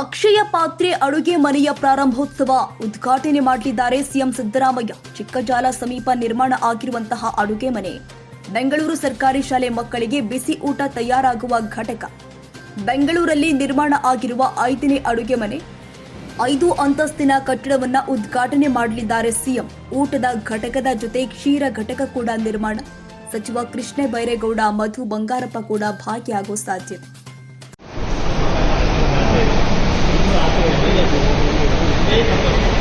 ಅಕ್ಷಯ ಪಾತ್ರೆ ಅಡುಗೆ ಮನೆಯ ಪ್ರಾರಂಭೋತ್ಸವ ಉದ್ಘಾಟನೆ ಮಾಡಲಿದ್ದಾರೆ ಸಿಎಂ ಸಿದ್ದರಾಮಯ್ಯ. ಚಿಕ್ಕಜಾಲ ಸಮೀಪ ನಿರ್ಮಾಣ ಆಗಿರುವಂತಹ ಅಡುಗೆ ಮನೆ. ಬೆಂಗಳೂರು ಸರ್ಕಾರಿ ಶಾಲೆ ಮಕ್ಕಳಿಗೆ ಬಿಸಿ ಊಟ ತಯಾರಾಗುವ ಘಟಕ. ಬೆಂಗಳೂರಲ್ಲಿ ನಿರ್ಮಾಣ ಆಗಿರುವ ಐದನೇ ಅಡುಗೆ ಮನೆ. ಐದು ಅಂತಸ್ತಿನ ಕಟ್ಟಡವನ್ನ ಉದ್ಘಾಟನೆ ಮಾಡಲಿದ್ದಾರೆ ಸಿಎಂ. ಊಟದ ಘಟಕದ ಜೊತೆ ಕ್ಷೀರ ಘಟಕ ಕೂಡ ನಿರ್ಮಾಣ. ಸಚಿವ ಕೃಷ್ಣ ಬೈರೇಗೌಡ ಮಧು ಬಂಗಾರಪ್ಪ ಕೂಡ ಭಾಗಿಯಾಗುವ ಸಾಧ್ಯತೆ. Thank you.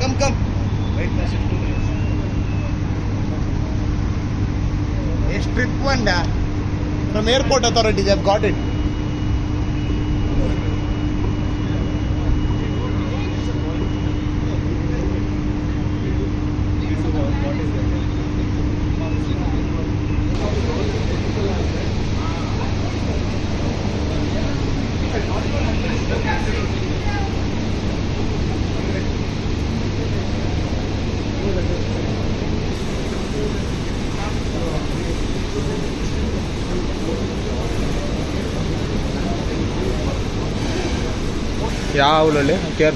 Come, come. Wait, message one, da. From airport authorities, I've got it. Thank you. ಯಾವ ಊರಲ್ಲಿ ಕೇರ್